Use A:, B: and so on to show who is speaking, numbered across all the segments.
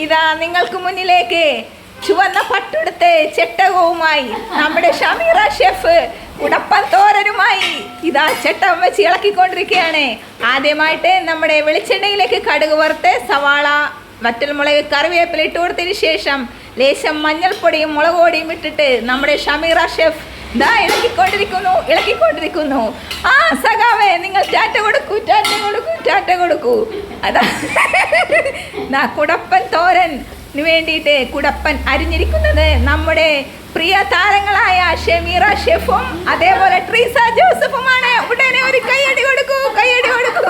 A: ഇതാ നിങ്ങൾക്ക് മുന്നിലേക്ക് ചുവന്ന പട്ടെടുത്ത് ചെട്ടകവുമായി നമ്മുടെ ഷമീറ ഷെഫ് ഉടപ്പൻ തോരനുമായി ഇതാ ചെട്ടം വെച്ച് ഇളക്കിക്കൊണ്ടിരിക്കുകയാണ്. ആദ്യമായിട്ട് നമ്മുടെ വെളിച്ചെണ്ണയിലേക്ക് കടുക് വറുത്ത് സവാള വറ്റൽമുളക് കറിവേപ്പില ഇട്ട് കൊടുത്തതിന് ശേഷം ലേശം മഞ്ഞൾപ്പൊടിയും മുളക് പൊടിയും ഇട്ടിട്ട് നമ്മുടെ ഷമീറ ഷെഫ് ദാ ഇളക്കിക്കൊണ്ടിരിക്കുന്നു ഇളക്കിക്കൊണ്ടിരിക്കുന്നു ആ സഖാവേ നിങ്ങൾ ചാറ്റ കൊടുക്കൂ ചാറ്റ കൊടുക്കൂ ചാറ്റ കൊടുക്കൂ. അതാ. ദാ കുടപ്പൻ തോരൻ വേണ്ടിയിട്ട് കുടപ്പൻ അരിഞ്ഞിരിക്കുന്നത് നമ്മുടെ പ്രിയ താരങ്ങളായ ഷെമീറ ഷെഫും അതേപോലെ ട്രീസ ജോസഫുമാണ്. ഉടനെ ഒരു കൈയടി കൊടുക്കൂ കൈയടി കൊടുക്കൂ.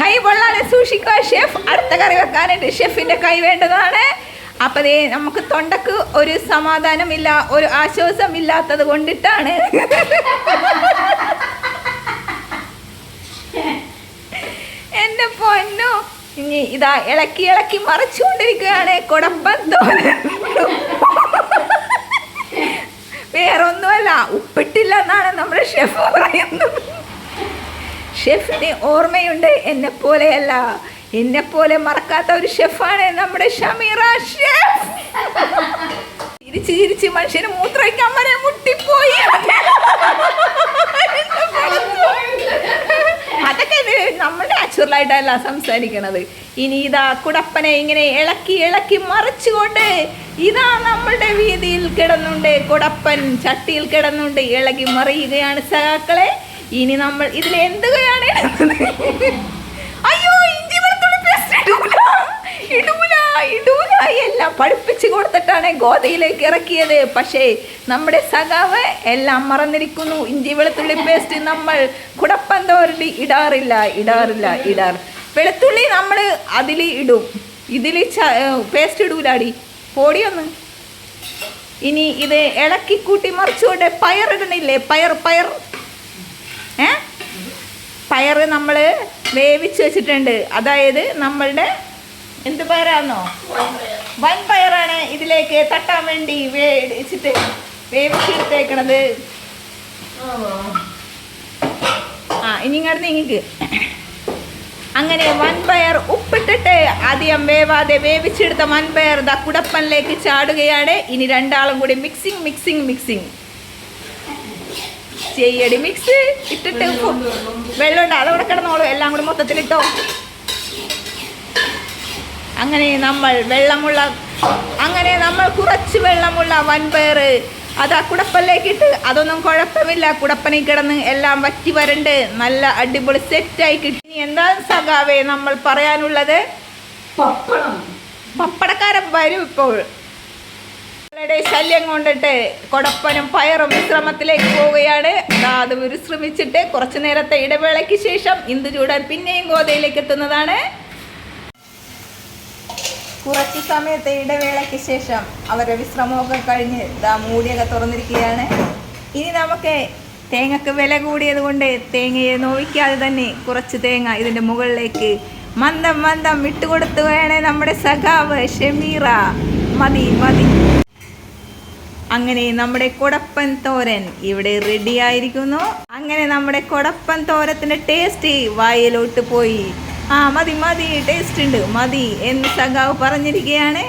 A: കൈ പൊള്ളാതെ സൂക്ഷിക്കുക ഷെഫ്. അടുത്ത കറി വെക്കാനായിട്ട് ഷെഫിന്റെ കൈ വേണ്ടതാണ്. അപ്പൊ നമുക്ക് തൊണ്ടക്ക് ഒരു സമാധാനമില്ല ഒരു ആശ്വാസം ഇല്ലാത്തത് കൊണ്ടിട്ടാണ്. എന്റെ പൊന്നു ഇനി ഇതാ ഇളക്കി ഇളക്കി മറിച്ചുകൊണ്ടിരിക്കുകയാണ് കുടപ്പൻ തോരൻ വേറൊന്നുമല്ല ഉപ്പിട്ടില്ല എന്നാണ് നമ്മുടെ ഷെഫ് പറയുന്നത്. ഷെഫിന് ഓർമ്മയുണ്ട് എന്നെ പോലെയല്ല. എന്നെ പോലെ മറക്കാത്ത ഒരു ഷെഫാണ് നമ്മുടെ ഷമീറ ഷെഫ്. ചിരിച്ച് ചിരിച്ച് മനുഷ്യന് മൂത്രയ്ക്കാൻ വരെ മുട്ടിപ്പോയി. അതൊക്കെ നമ്മൾ നാച്ചുറലായിട്ടല്ല സംസാരിക്കണത്. ഇനി ഇതാ കുടപ്പനെ ഇങ്ങനെ ഇളക്കി ഇളക്കി മറിച്ചുകൊണ്ട് ഇതാ നമ്മളുടെ വീതിയിൽ കിടന്നുണ്ട് കുടപ്പൻ. ചട്ടിയിൽ കിടന്നുണ്ട് ഇളകി മറിയുകയാണ് സഹാക്കളെ ഇനി നമ്മൾ ഇതിൽ എന്തുകയാണ്? അയ്യോ ഇഞ്ചി വെളുത്തുള്ളി പേസ്റ്റ് ഇടൂല ഇടൂല ഇടൂല എല്ലാം പഠിപ്പിച്ചു കൊടുത്തിട്ടാണ് ഗോതയിലേക്ക് ഇറക്കിയത്. പക്ഷേ നമ്മുടെ സഖാവ് എല്ലാം മറന്നിരിക്കുന്നു. ഇഞ്ചി വെളുത്തുള്ളി പേസ്റ്റ് നമ്മൾ കുടപ്പന്തോരിൽ ഇടാറില്ല ഇടാറില്ല ഇടാർ വെളുത്തുള്ളി നമ്മൾ അതിൽ ഇടും. ഇതിൽ പേസ്റ്റ് ഇടൂലാടി. പൊടിയൊന്ന്. ഇനി ഇത് ഇളക്കി കൂട്ടി മറിച്ചുകൊണ്ട് പയറിടണില്ലേ പയർ പയർ. ഏ? പയർ നമ്മൾ വേവിച്ച് വെച്ചിട്ടുണ്ട്. അതായത് നമ്മളുടെ എന്ത് പയറാണോ വൻ പയറാണ് ഇതിലേക്ക് തട്ടാൻ വേണ്ടി വേടിച്ചിട്ട് വേവിച്ചെടുത്തേക്കണത്. ആ ഇനി ഇങ്ങോട്ട് നീങ്ങിക്ക് അങ്ങനെ വൻപയർ ഉപ്പിട്ടിട്ട് ആദ്യം വേവാതെ വേവിച്ചെടുത്ത വൻപയർ ദ കുടപ്പനിലേക്ക് ചാടുകയാണ്. ഇനി രണ്ടാളും കൂടി മിക്സിങ് മിക്സിങ് മിക്സിങ് ചെയ്യടി മിക്സ് ഇട്ടിട്ട് വെള്ളമുണ്ട്. അതവിടെ കിടന്നോളൂ. എല്ലാം കൂടി മൊത്തത്തിലിട്ടോ. അങ്ങനെ നമ്മൾ വെള്ളമുള്ള അങ്ങനെ നമ്മൾ കുറച്ച് വെള്ളമുള്ള വൻപയർ അത് ആ കുടപ്പല്ലേക്ക് ഇട്ട് അതൊന്നും കുഴപ്പമില്ല. കുടപ്പനി കിടന്ന് എല്ലാം വറ്റി വരണ്ട്. നല്ല അടിപൊളി സെറ്റായി കിട്ടി. ഇനി എന്താ സഖാവേ നമ്മൾ പറയാനുള്ളത്?
B: പപ്പടം.
A: പപ്പടക്കാരൻ വരും ഇപ്പോൾ. ശല്യം കൊണ്ടിട്ട് കൊടപ്പനും പയറും വിശ്രമത്തിലേക്ക് പോവുകയാണ്. അത് വിശ്രമിച്ചിട്ട് കുറച്ചു നേരത്തെ ഇടവേളയ്ക്ക് ശേഷം ഇന്ദു ചൂടാൻ പിന്നെയും ഗോതയിലേക്ക് എത്തുന്നതാണ്. കുറച്ച് സമയത്തെ ഇടവേളയ്ക്ക് ശേഷം അവരുടെ വിശ്രമമൊക്കെ കഴിഞ്ഞ് ദാ മൂടിയൊക്കെ തുറന്നിരിക്കുകയാണ്. ഇനി നമുക്ക് തേങ്ങക്ക് വില കൂടിയത് കൊണ്ട് തേങ്ങയെ നോവിക്കാതെ തന്നെ കുറച്ച് തേങ്ങ ഇതിന്റെ മുകളിലേക്ക് മന്ദം മന്ദം വിട്ടുകൊടുത്തു വേണേ നമ്മുടെ സഖാവ് ഷമീറ. മതി മതി. അങ്ങനെ നമ്മുടെ കൊടപ്പൻ തോരൻ ഇവിടെ റെഡി ആയിരിക്കുന്നു. അങ്ങനെ നമ്മുടെ കൊടപ്പൻ തോരത്തിന്റെ ടേസ്റ്റ് വായിലോട്ട് പോയി. ആ മതി മതി ടേസ്റ്റ് ഉണ്ട്. മതി എന്ന് സഖാവ് പറഞ്ഞിരിക്കുകയാണ്